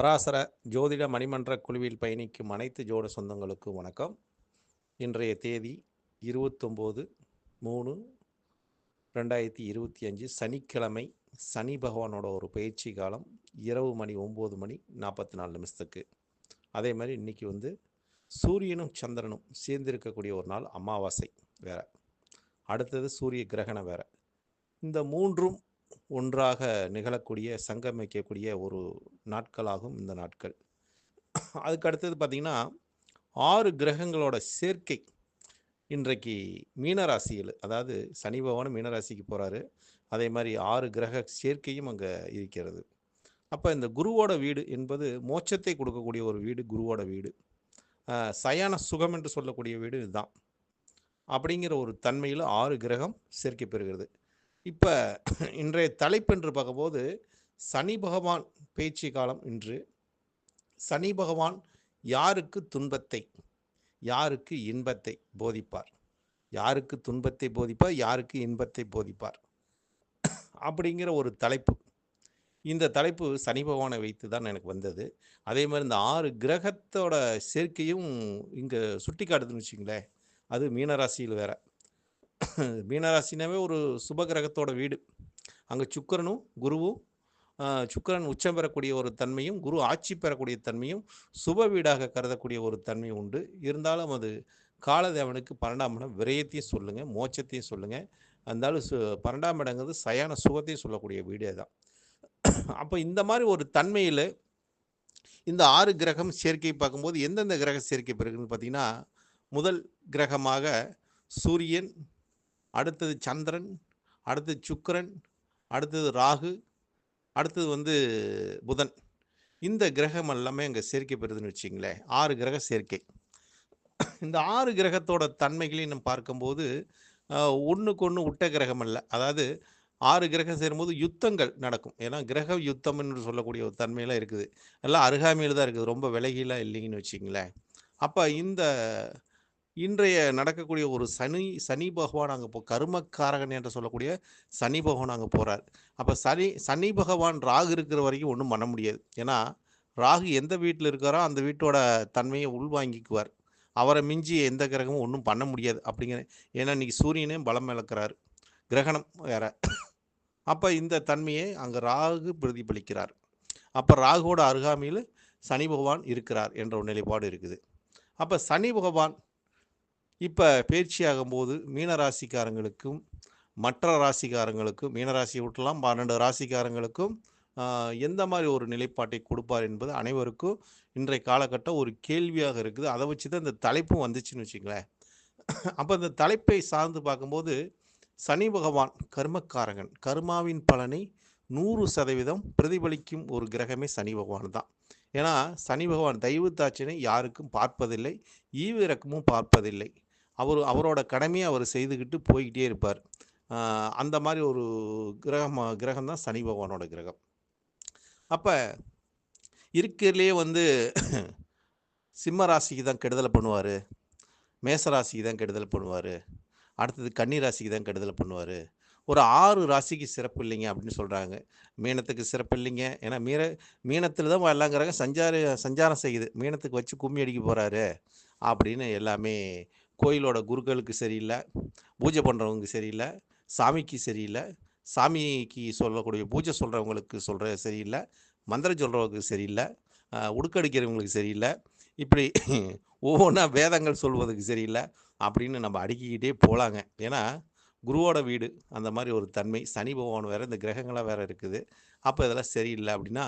பராசர ஜோதிட மணிமன்ற குழுவில் பயணிக்கும் அனைத்து ஜோட சொந்தங்களுக்கும் வணக்கம். இன்றைய தேதி இருபத்தொம்போது மூணு ரெண்டாயிரத்தி இருபத்தி அஞ்சு சனிக்கிழமை சனி பகவானோட ஒரு பயிற்சி காலம் இரவு மணி ஒம்பது மணி நாற்பத்தி நாலு நிமிஷத்துக்கு. அதே மாதிரி இன்றைக்கி வந்து சூரியனும் சந்திரனும் சேர்ந்திருக்கக்கூடிய ஒரு நாள் அமாவாசை வேற. அடுத்தது சூரிய கிரகணம் வேற. இந்த மூன்றும் ஒன்றாக நிகழக்கூடிய சங்கமிக்கக்கூடிய ஒரு நாட்களாகும் இந்த நாட்கள். அதுக்கு அடுத்தது பார்த்திங்கன்னா ஆறு கிரகங்களோட சேர்க்கை. இன்றைக்கு மீனராசியில் அதாவது சனி பகவான் மீனராசிக்கு போகிறாரு அதே மாதிரி ஆறு கிரக சேர்க்கையும் அங்கே இருக்கிறது. அப்போ இந்த குருவோட வீடு என்பது மோட்சத்தை கொடுக்கக்கூடிய ஒரு வீடு குருவோட வீடு. சயான சுகம் என்று சொல்லக்கூடிய வீடு இதுதான். அப்படிங்கிற ஒரு தன்மையில் ஆறு கிரகம் சேர்க்கை பெறுகிறது. இப்போ இன்றைய தலைப்பு என்று பார்க்கும்போது சனி பகவான் பேச்சு காலம் இன்று. சனி பகவான் யாருக்கு துன்பத்தை யாருக்கு இன்பத்தை போதிப்பார்? யாருக்கு துன்பத்தை போதிப்பார் யாருக்கு இன்பத்தை போதிப்பார்? அப்படிங்கிற ஒரு தலைப்பு. இந்த தலைப்பு சனி பகவானை வைத்து தான் எனக்கு வந்தது. அதே மாதிரி இந்த ஆறு கிரகத்தோட சேர்க்கையும் இங்கே சுட்டி காட்டுதுன்னு வச்சுங்களேன் அது மீனராசியில் வேற. மீனராசினாவே ஒரு சுப கிரகத்தோட வீடு. அங்கே சுக்கிரனும் குருவும் சுக்கரன் சுக்கிரன் உச்சம் பெறக்கூடிய ஒரு தன்மையும் குரு ஆட்சி பெறக்கூடிய தன்மையும் சுப வீடாக கருதக்கூடிய ஒரு தன்மை உண்டு. இருந்தாலும் அது காலதேவனுக்கு பன்னெண்டாம் இடம் விரயத்தையும் சொல்லுங்கள் மோட்சத்தையும் சொல்லுங்கள் இருந்தாலும் சு பன்னெண்டாம் இடங்கிறது சயான சுகத்தையும் சொல்லக்கூடிய வீடே தான். அப்போ இந்த மாதிரி ஒரு தன்மையில் இந்த ஆறு கிரகம் சேர்க்கை பார்க்கும்போது எந்தெந்த கிரக சேர்க்கை பெறுகுதுன்னு பார்த்தீங்கன்னா முதல் கிரகமாக சூரியன் அடுத்தது சந்திரன் அடுத்தது சுக்கரன் அடுத்தது ராகு அடுத்தது வந்து புதன். இந்த கிரகம் எல்லாமே அங்கே சேர்க்கை பெறுதுன்னு வச்சிங்களேன் ஆறு கிரக சேர்க்கை. இந்த ஆறு கிரகத்தோட தன்மைகளையும் நம்ம பார்க்கும்போது ஒன்றுக்கு ஒன்று உட்ட கிரகம் அல்ல. அதாவது ஆறு கிரகம் சேரும்போது யுத்தங்கள் நடக்கும். ஏன்னா கிரக யுத்தம் என்று சொல்லக்கூடிய ஒரு தன்மையெல்லாம் இருக்குது. எல்லாம் அருகாமையில் தான் இருக்குது. ரொம்ப விலகிலாம் இல்லைங்கன்னு வச்சிங்களேன் அப்போ இந்த இன்றைய நடக்கக்கூடிய ஒரு சனி சனி பகவான் அங்கே போ கருமக்காரகன் என்று சொல்லக்கூடிய சனி பகவான் அங்கே போகிறார் அப்போ சனி சனி பகவான் ராகு இருக்கிற வரைக்கும் ஒன்றும் பண்ண முடியாது. ஏன்னா ராகு எந்த வீட்டில் இருக்காரோ அந்த வீட்டோட தன்மையை உள்வாங்கிக்குவார். அவரை மிஞ்சி எந்த கிரகமும் ஒன்றும் பண்ண முடியாது அப்படிங்கிற ஏன்னா இன்னைக்கு சூரியனே பலம் இழக்கிறார். கிரகணம் வேற. அப்போ இந்த தன்மையை அங்கே ராகு பிரதிபலிக்கிறார். அப்போ ராகுவோட அருகாமையில் சனி பகவான் இருக்கிறார் என்ற ஒரு நிலைப்பாடு இருக்குது. அப்போ சனி பகவான் இப்போ பேர்ச்சியாகும்போது மீன ராசிக்காரங்களுக்கும் மற்ற ராசிக்காரங்களுக்கும் மீனராசியை விட்டுலாம் பன்னெண்டு ராசிக்காரங்களுக்கும் எந்த மாதிரி ஒரு நிலைப்பாட்டை கொடுப்பார் என்பது அனைவருக்கும் இன்றைய காலகட்டம் ஒரு கேள்வியாக இருக்குது. அதை வச்சு தான் இந்த தலைப்பும் வந்துச்சுன்னு வச்சுங்களேன். அப்போ இந்த தலைப்பை சார்ந்து பார்க்கும்போது சனி பகவான் கர்மக்காரகன். கர்மாவின் பலனை நூறு சதவீதம் பிரதிபலிக்கும் ஒரு கிரகமே சனி பகவான் தான். ஏன்னா சனி பகவான் தெய்வத்தாட்சினை யாருக்கும் பார்ப்பதில்லை ஈவிரக்கமும் பார்ப்பதில்லை. அவர் அவரோட கடமையை அவர் செய்துக்கிட்டு போய்கிட்டே இருப்பார். அந்த மாதிரி ஒரு கிரகம் கிரகம் தான் சனி பகவானோட கிரகம். அப்போ இருக்கிறதுலே வந்து சிம்ம ராசிக்கு தான் கெடுதலை பண்ணுவார். மேச ராசிக்கு தான் கெடுதல் பண்ணுவார். அடுத்தது கன்னி ராசிக்கு தான் கெடுதல் பண்ணுவார். ஒரு ஆறு ராசிக்கு சிறப்பு இல்லைங்க அப்படின்னு சொல்கிறாங்க மீனத்துக்கு சிறப்பு இல்லைங்க. ஏன்னா மீன மீனத்தில் தான் எல்லாங்கிறாங்க சஞ்சார சஞ்சாரம் செய்யுது. மீனத்துக்கு வச்சு கும்மி அடிக்க போகிறாரு அப்படின்னு எல்லாமே கோயிலோட குருக்களுக்கு சரியில்லை பூஜை பண்ணுறவங்க சரியில்லை சாமிக்கு சரியில்லை சாமிக்கு சொல்லக்கூடிய பூஜை சொல்கிறவங்களுக்கு சொல்கிற சரியில்லை மந்திரம் சொல்கிறவங்களுக்கு சரியில்லை உடுக்கடிக்கிறவங்களுக்கு சரியில்லை இப்படி ஒவ்வொன்றா வேதங்கள் சொல்வதுக்கு சரியில்லை அப்படின்னு நம்ம அடுக்கிக்கிட்டே போகலாங்க ஏன்னா குருவோட வீடு அந்த மாதிரி ஒரு தன்மை. சனி பகவான் வேறு இந்த கிரகங்களாக வேறு இருக்குது. அப்போ இதெல்லாம் சரியில்லை அப்படின்னா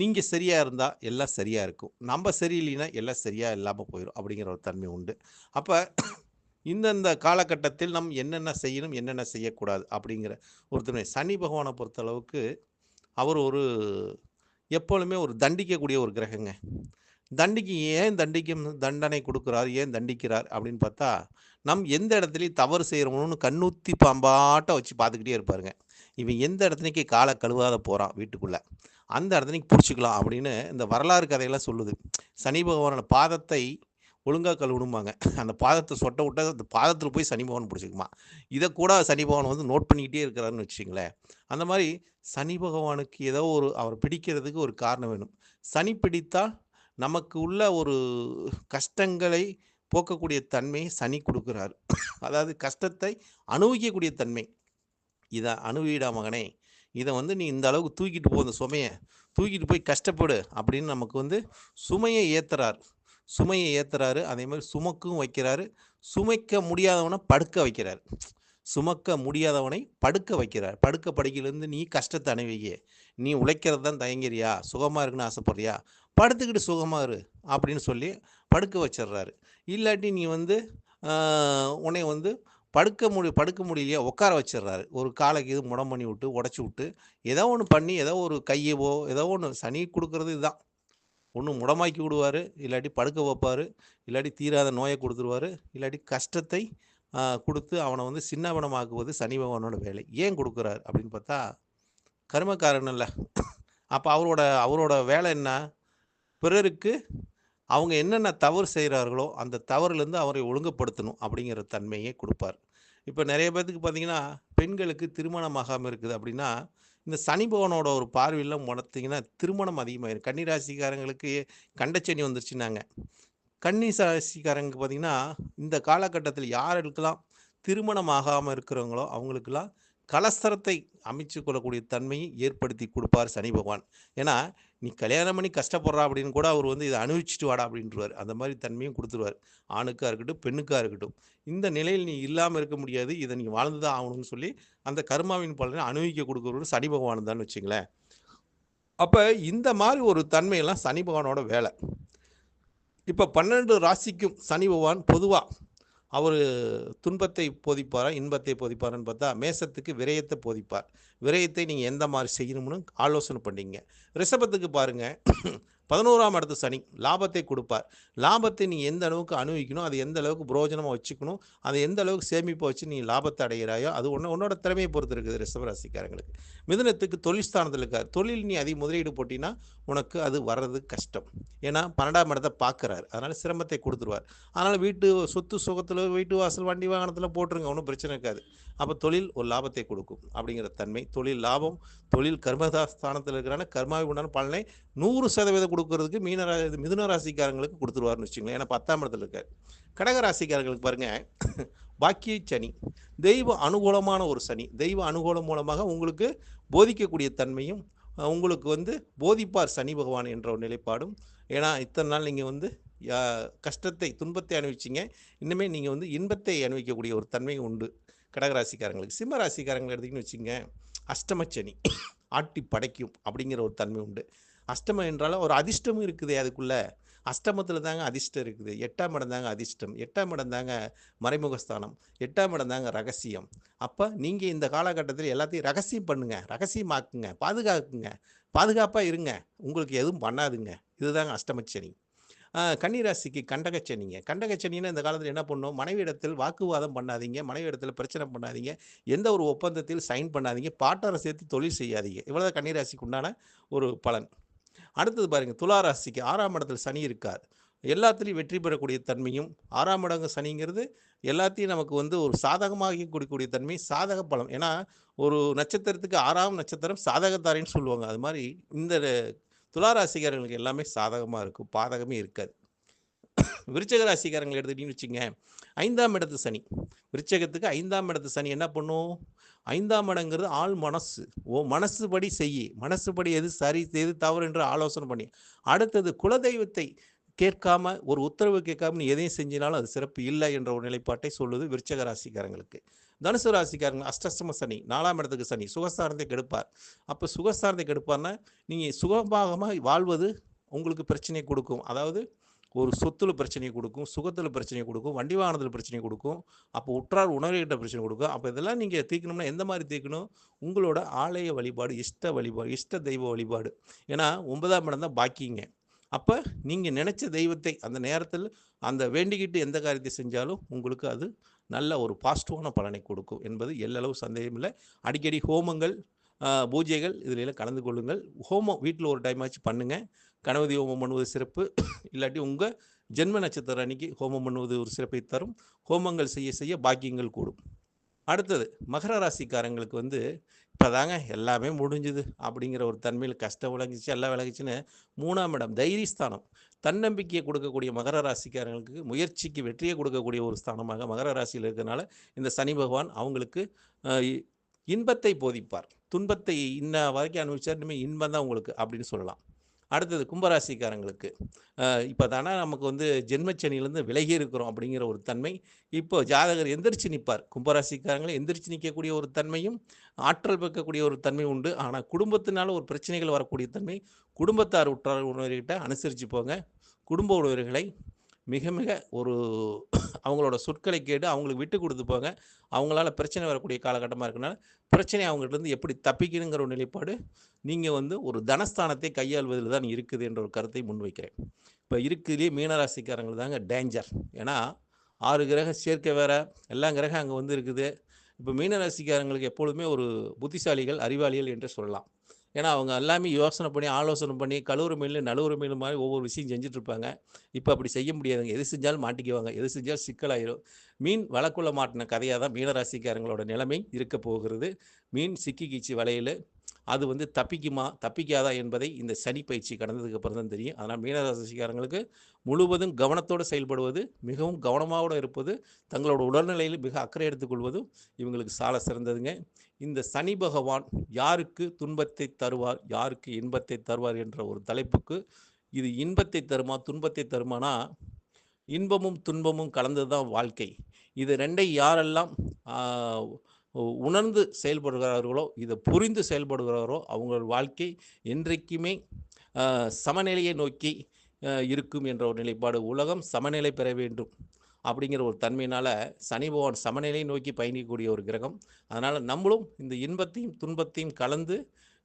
நீங்கள் சரியாக இருந்தால் எல்லாம் சரியாக இருக்கும். நம்ம சரியில்லைன்னா எல்லாம் சரியாக இல்லாமல் போயிடும் அப்படிங்கிற ஒரு தன்மை உண்டு. அப்போ இந்தந்த காலகட்டத்தில் நம் என்னென்ன செய்யணும் என்னென்ன செய்யக்கூடாது அப்படிங்கிற ஒரு தன்மை. சனி பகவானை பொறுத்தளவுக்கு அவர் ஒரு எப்பொழுதுமே ஒரு தண்டிக்கக்கூடிய ஒரு கிரகங்க. தண்டிக்கு ஏன் தண்டிக்கும் தண்டனை கொடுக்குறார்? ஏன் தண்டிக்கிறார்? அப்படின்னு பார்த்தா நம் எந்த இடத்துலையும் தவறு செய்கிறோம்னு கண்ணூத்தி பாம்பாட்டை வச்சு பார்த்துக்கிட்டே இருப்பாருங்க. இவன் எந்த இடத்துலைக்கு காலை கழுவாத போகிறான் வீட்டுக்குள்ளே. அந்த இடத்துலைக்கு பிடிச்சிக்கலாம் அப்படின்னு இந்த வரலாறு கதையெல்லாம் சொல்லுது. சனி பகவானோட பாதத்தை ஒழுங்காக கழுவணுமாங்க அந்த பாதத்தை சொட்ட விட்டா அந்த பாதத்தில் போய் சனி பகவான் பிடிச்சிக்குமா? இதை கூட சனி பகவான் வந்து நோட் பண்ணிக்கிட்டே இருக்கிறாருன்னு வச்சுங்களேன் அந்த மாதிரி சனி பகவானுக்கு ஏதோ ஒரு அவர் பிடிக்கிறதுக்கு ஒரு காரணம் வேணும். சனி பிடித்தால் நமக்கு உள்ள ஒரு கஷ்டங்களை போக்கக்கூடிய தன்மையை சனி கொடுக்குறாரு. அதாவது கஷ்டத்தை அனுபவிக்கக்கூடிய தன்மை. இதை அணுவிடா மகனே. இதை வந்து நீ இந்த அளவுக்கு தூக்கிட்டு போ இந்த சுமையை. தூக்கிட்டு போய் கஷ்டப்படு அப்படின்னு நமக்கு வந்து சுமையை ஏற்றுறார் சுமையை ஏத்துறாரு. அதே மாதிரி சுமக்கும் வைக்கிறாரு. சுமைக்க முடியாதவனை படுக்க வைக்கிறார். சுமக்க முடியாதவனை படுக்க வைக்கிறார். படுக்க படுக்கையிலேருந்து நீ கஷ்டத்தை அனுபவிக்க. நீ உழைக்கிறது தான் தயங்கிறியா? சுகமாக இருக்குன்னு ஆசைப்படுறியா? படுத்துக்கிட்டு சுகமாக இரு அப்படின்னு சொல்லி படுக்க வச்சிடுறாரு. இல்லாட்டி நீ வந்து உன்னை வந்து படுக்க முடி படுக்க முடியலையா உட்கார வச்சிடுறாரு. ஒரு காலைக்கு இது முடம் பண்ணி விட்டு உடச்சி விட்டு ஏதோ ஒன்று பண்ணி ஏதோ ஒரு கையவோ ஏதோ ஒன்று சனி கொடுக்கறது இதுதான். ஒன்று முடமாக்கி விடுவார் இல்லாட்டி படுக்க வைப்பார் இல்லாட்டி தீராத நோயை கொடுத்துருவாரு இல்லாட்டி கஷ்டத்தை கொடுத்து அவனை வந்து சின்னவனமாக்குவது சனி பகவானோட வேலை. ஏன் கொடுக்குறாரு அப்படின்னு பார்த்தா கர்மக்காரன் இல்லை அப்போ அவரோட அவரோட வேலை என்ன? பிறருக்கு அவங்க என்னென்ன தவறு செய்கிறார்களோ அந்த தவறுலேருந்து அவரை ஒழுங்குபடுத்தணும் அப்படிங்கிற தன்மையை கொடுப்பார். இப்போ நிறைய பேர்த்துக்கு பார்த்தீங்கன்னா பெண்களுக்கு திருமணம் ஆகாமல் இருக்குது அப்படின்னா இந்த சனிபவனோட ஒரு பார்வையில் பார்த்தீங்கன்னா திருமணம் அதிகமாகிடும் கன்னிராசிக்காரங்களுக்கு கண்டச்சனி வந்துருச்சுன்னாங்க. கன்னி ராசிக்காரங்களுக்கு பார்த்தீங்கன்னா இந்த காலகட்டத்தில் யாருக்கெல்லாம் திருமணம் ஆகாமல் இருக்கிறவங்களோ அவங்களுக்கெல்லாம் கலஸ்தரத்தை அமைச்சு கொள்ளக்கூடிய தன்மையை ஏற்படுத்தி கொடுப்பார் சனி பகவான். ஏன்னா நீ கல்யாணம் பண்ணி கஷ்டப்படுறா அப்படின்னு கூட அவர் வந்து இதை அனுபவிச்சுட்டு வாடா அப்படின்றவார். அந்த மாதிரி தன்மையும் கொடுத்துருவார். ஆணுக்காக இருக்கட்டும் பெண்ணுக்காக இருக்கட்டும். இந்த நிலையில் நீ இல்லாமல் இருக்க முடியாது. இதை நீ வாழ்ந்து தான் ஆகணும்னு சொல்லி அந்த கர்மாவின் பலனை அனுபவிக்க கொடுக்குறவர் சனி பகவான் தான் வச்சுங்களேன். அப்போ இந்த மாதிரி ஒரு தன்மையெல்லாம் சனி பகவானோட வேலை. இப்போ பன்னெண்டு ராசிக்கும் சனி பகவான் பொதுவாக அவர் துன்பத்தை போதிப்பாரா இன்பத்தை போதிப்பாரான்னு பார்த்தா மேசத்துக்கு விரயத்தை போதிப்பார். விரயத்தை நீங்கள் எந்த மாதிரி செய்யணும்னு ஆலோசனை பண்ணீங்க. ரிஷபத்துக்கு பாருங்கள் பதினோராம் இடத்து சனி லாபத்தை கொடுப்பார். லாபத்தை நீ எந்த அளவுக்கு அனுபவிக்கணும் அது எந்த அளவுக்கு புரோஜனமாக வச்சுக்கணும் அதை எந்த அளவுக்கு சேமிப்பை வச்சு நீ லாபத்தை அடைகிறாயோ அது ஒன்று உன்னோட திறமையை பொறுத்து இருக்குது ரிஷபராசிக்காரங்களுக்கு. மிதுனத்துக்கு தொழில் ஸ்தானத்தில் இருக்கார். தொழில் நீ அதிக முதலீடு போட்டினா உனக்கு அது வர்றது கஷ்டம். ஏன்னா பன்னெண்டாம் இடத்தை பார்க்குறாரு. அதனால் சிரமத்தை கொடுத்துருவார். அதனால் வீட்டு சொத்து சுகத்தில் வீட்டு வாசல் வண்டி வாகனத்தில் போட்டுருங்க. ஒன்றும் பிரச்சனை இருக்காது. அப்போ தொழில் ஒரு லாபத்தை கொடுக்கும். அப்படிங்கிற தன்மை. தொழில் லாபம் தொழில் கர்மதா ஸ்தானத்தில் இருக்கிறான கர்மாவி உண்டான பலனை நூறு சதவீதம் கொடுக்கறதுக்கு மீனரா மிதுன ராசிக்காரங்களுக்கு கொடுத்துருவாருன்னு வச்சுங்களேன் ஏன்னா பத்தாம் இடத்துல இருக்கார். கடக ராசிக்காரங்களுக்கு பாருங்க பாக்கிய சனி. தெய்வ அனுகூலமான ஒரு சனி. தெய்வ அனுகூலம் மூலமாக உங்களுக்கு போதிக்கக்கூடிய தன்மையும் உங்களுக்கு வந்து போதிப்பார் சனி பகவான் என்ற ஒரு நிலைப்பாடும். ஏன்னா இத்தனை நாள் நீங்கள் வந்து கஷ்டத்தை துன்பத்தை அனுபவிச்சிங்க. இன்னுமே நீங்கள் வந்து இன்பத்தை அனுபவிக்கக்கூடிய ஒரு தன்மை உண்டு கடகராசிக்காரங்களுக்கு சிம்ம ராசிக்காரங்களை எடுத்திங்கன்னு வச்சுங்க அஷ்டமச்சனி ஆட்டி படைக்கும் அப்படிங்கிற ஒரு தன்மை உண்டு. அஷ்டமம் என்றாலும் ஒரு அதிர்ஷ்டமும் இருக்குது அதுக்குள்ள. அஷ்டமத்தில் தாங்க அதிர்ஷ்டம் இருக்குது. எட்டாம் இடம் தாங்க அதிர்ஷ்டம். எட்டாம் இடம் தாங்க மறைமுகஸ்தானம். எட்டாம் இடம் தாங்க ரகசியம். அப்போ நீங்கள் இந்த காலகட்டத்தில் எல்லாத்தையும் ரகசியம் பண்ணுங்க. ரகசியமாக்குங்க. பாதுகாக்குங்க. பாதுகாப்பாக இருங்க. உங்களுக்கு எதுவும் பண்ணாதுங்க. இதுதாங்க அஷ்டமச்சனி கன்னிராசிக்கு கண்டகச்சனிங்க கண்டகச்சனின்னா இந்த காலத்தில் என்ன பண்ணும்? மனைவியிடத்தில் வாக்குவாதம் பண்ணாதீங்க. மனைவியிடத்தில் பிரச்சனை பண்ணாதீங்க. எந்த ஒரு ஒப்பந்தத்தில் சைன் பண்ணாதீங்க. பாட்டாரை சேர்த்து தொழில் செய்யாதீங்க. இவ்வளோதான் கன்னிராசிக்கு உண்டான ஒரு பலன். அடுத்தது பாருங்கள் துளாராசிக்கு ஆறாம் இடத்துல சனி இருக்கார். எல்லாத்துலேயும் வெற்றி பெறக்கூடிய தன்மையும் ஆறாம் இடங்கு சனிங்கிறது எல்லாத்தையும் நமக்கு வந்து ஒரு சாதகமாக கொடுக்கக்கூடிய தன்மை சாதக பலம். ஏன்னா ஒரு நட்சத்திரத்துக்கு ஆறாம் நட்சத்திரம் சாதகத்தாரின்னு சொல்லுவாங்க. அது மாதிரி இந்த துளாராசிக்காரங்களுக்கு எல்லாமே சாதகமாக இருக்கும் பாதகமே இருக்காது. விருச்சக ராசிக்காரங்களை எடுத்துக்கிட்டீங்கன்னு வச்சுங்க ஐந்தாம் இடத்து சனி. விருச்சகத்துக்கு ஐந்தாம் இடத்து சனி என்ன பண்ணும்? ஐந்தாம் இடங்கிறது ஆள் மனசு. ஓ மனசுபடி செய்யி. மனசுபடி எது சரி எது தவறு என்று ஆலோசனை பண்ணி. அடுத்தது குலதெய்வத்தை கேட்காம ஒரு உத்தரவு கேட்காம நீ எதையும் செஞ்சினாலும் அது சிறப்பு இல்லை என்ற ஒரு நிலைப்பாட்டை சொல்லுது விருச்சக ராசிக்காரங்களுக்கு. தனுசு ராசிக்காரங்க அஷ்டசம சனி நாலாம் இடத்துக்கு சனி சுகஸ்தானத்தை கெடுப்பார். அப்போ சுகஸ்தானத்தை கெடுப்பார்னா நீங்கள் சுகபாகமாக வாழ்வது உங்களுக்கு பிரச்சனையை கொடுக்கும். அதாவது ஒரு சொத்துல பிரச்சனையை கொடுக்கும் சுகத்தில் பிரச்சனையை கொடுக்கும் வண்டி வாகனத்தில் பிரச்சனையை கொடுக்கும் அப்போ உற்றார் உணர்கிட்ட பிரச்சனை கொடுக்கும். அப்போ இதெல்லாம் நீங்கள் தீர்க்கணும்னா எந்த மாதிரி தீர்க்கணும்? உங்களோட ஆலய வழிபாடு இஷ்ட வழிபாடு இஷ்ட தெய்வ வழிபாடு. ஏன்னா ஒன்பதாம் இடம் தான் பாக்கிங்க. அப்போ நீங்கள் நினச்ச தெய்வத்தை அந்த நேரத்தில் அந்த வேண்டிக்கிட்டு எந்த காரியத்தை செஞ்சாலும் உங்களுக்கு அது நல்ல ஒரு பாசிட்டிவான பலனை கொடுக்கும் என்பது எல்லளவு சந்தேகம் இல்லை. அடிக்கடி ஹோமங்கள் பூஜைகள் இதில் எல்லாம் கலந்து கொள்ளுங்கள். ஹோமம் வீட்டில் ஒரு டைம் ஆச்சு பண்ணுங்கள் கணபதி ஹோமம் பண்ணுவது சிறப்பு. இல்லாட்டி உங்கள் ஜென்ம நட்சத்திரம் அன்னைக்கு ஹோமம் பண்ணுவது ஒரு சிறப்பை தரும். ஹோமங்கள் செய்ய செய்ய பாக்கியங்கள் கூடும். அடுத்தது மகர ராசிக்காரங்களுக்கு வந்து இப்போ தாங்க எல்லாமே முடிஞ்சுது அப்படிங்கிற ஒரு தன்மையில் கஷ்டம் விளங்கிச்சு எல்லாம் விளங்கிச்சுன்னு மூணாம் இடம் தைரியஸ்தானம். தன்னம்பிக்கையை கொடுக்கக்கூடிய மகர ராசிக்காரங்களுக்கு முயற்சிக்கு வெற்றியை கொடுக்கக்கூடிய ஒரு ஸ்தானமாக மகர ராசியில் இருக்கிறதுனால இந்த சனி பகவான் அவங்களுக்கு இன்பத்தை போதிப்பார். துன்பத்தை இன்ன வரைக்கும் அனுபவிச்சார் இனிமேல் இன்பம் தான் உங்களுக்கு அப்படின்னு சொல்லலாம். அடுத்தது கும்பராசிக்காரங்களுக்கு. இப்போ தானே நமக்கு வந்து ஜென்மச்சனியிலேருந்து விலகி இருக்கிறோம் அப்படிங்கிற ஒரு தன்மை. இப்போ ஜாதகர் எந்திரிச்சு நிற்பார் கும்பராசிக்காரங்களை எந்திரிச்சு நிற்கக்கூடிய ஒரு தன்மையும் ஆற்றல் வைக்கக்கூடிய ஒரு தன்மை உண்டு. ஆனால் குடும்பத்தினால ஒரு பிரச்சனைகள் வரக்கூடிய தன்மை குடும்பத்தார் உற்றார் உணவர்கிட்ட அனுசரித்து போங்க. குடும்ப உறவினர்களை மிக மிக ஒரு அவங்களோட சொற்களை கேட்டு அவங்களுக்கு விட்டு கொடுத்து போங்க. அவங்களால பிரச்சனை வரக்கூடிய காலகட்டமாக இருக்கனால பிரச்சனை அவங்ககிட்ட எப்படி தப்பிக்கணுங்கிற ஒரு நிலைப்பாடு நீங்கள் வந்து ஒரு தனஸ்தானத்தை கையாள்வதில் தான் இருக்குது என்ற ஒரு கருத்தை முன்வைக்கிறேன். இப்போ இருக்குதுலேயே மீனராசிக்காரங்கள் தாங்க டேஞ்சர் ஏன்னா ஆறு கிரக சேர்க்கை வேற எல்லா கிரகம் அங்கே வந்து இருக்குது. இப்போ மீனராசிக்காரங்களுக்கு எப்பொழுதுமே ஒரு புத்திசாலிகள் அறிவாளிகள் என்று சொல்லலாம். ஏன்னா அவங்க எல்லாமே யோசனை பண்ணி ஆலோசனை பண்ணி கழுவுற மீன் நழுவுற மீன் மாதிரி ஒவ்வொரு விஷயம் செஞ்சுட்ருப்பாங்க. இப்போ அப்படி செய்ய முடியாதுங்க. எது செஞ்சாலும் மாட்டிக்குவாங்க. எது செஞ்சாலும் சிக்கலாயிரும். மீன் வழக்குள்ள மாட்டின கதையாக தான் மீனராசிக்காரங்களோட நிலைமை இருக்க போகிறது. மீன் சிக்கிக்கிச்சு வலையில். அது வந்து தப்பிக்குமா தப்பிக்காதா என்பதை இந்த சனி பயிற்சி கடந்ததுக்கு அப்புறம் தான் தெரியும். அதனால் மீனராசிக்காரங்களுக்கு முழுவதும் கவனத்தோடு செயல்படுவது மிகவும் கவனமாக இருப்பது தங்களோட உடல்நிலையில் மிக அக்கறை எடுத்துக்கொள்வதும் இவங்களுக்கு சால சிறந்ததுங்க. இந்த சனி பகவான் யாருக்கு துன்பத்தை தருவார் யாருக்கு இன்பத்தை தருவார் என்ற ஒரு தலைப்புக்கு இது இன்பத்தை தருமா துன்பத்தை தருமானா இன்பமும் துன்பமும் கலந்தது தான் வாழ்க்கை. இது ரெண்டை யாரெல்லாம் உணர்ந்து செயல்படுகிறார்களோ இதை புரிந்து செயல்படுகிறாரோ அவங்களோட வாழ்க்கை என்றைக்குமே சமநிலையை நோக்கி இருக்கும் என்ற ஒரு நிலைப்பாடு. உலகம் சமநிலை பெற வேண்டும். அப்படிங்கிற ஒரு தன்மையினால் சனி பகவான் சமநிலையை நோக்கி பயணிக்கக்கூடிய ஒரு கிரகம். அதனால் நம்மளும் இந்த இன்பத்தையும் துன்பத்தையும் கலந்து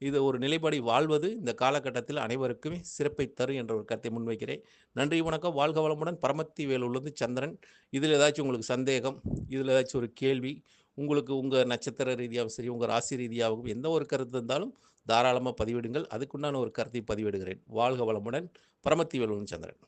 இது ஒரு நிலைப்படி வாழ்வது இந்த காலகட்டத்தில் அனைவருக்குமே சிறப்பை தரும் என்ற ஒரு கருத்தை முன்வைக்கிறேன். நன்றி வணக்கம். வாழ்க வளமுடன் பரமத்தி வேலுள்ளது சந்திரன். இதில் ஏதாச்சும் உங்களுக்கு சந்தேகம் இதில் ஏதாச்சும் ஒரு கேள்வி உங்களுக்கு உங்கள் நட்சத்திர ரீதியாகவும் சரி உங்கள் ராசி ரீதியாகவும் எந்த ஒரு கருத்து இருந்தாலும் தாராளமாக பதிவிடுங்கள். அதுக்குண்டான ஒரு கருத்தை பதிவிடுகிறேன். வாழ்க வளமுடன் பரமத்தி வேலுடன் சந்திரன்.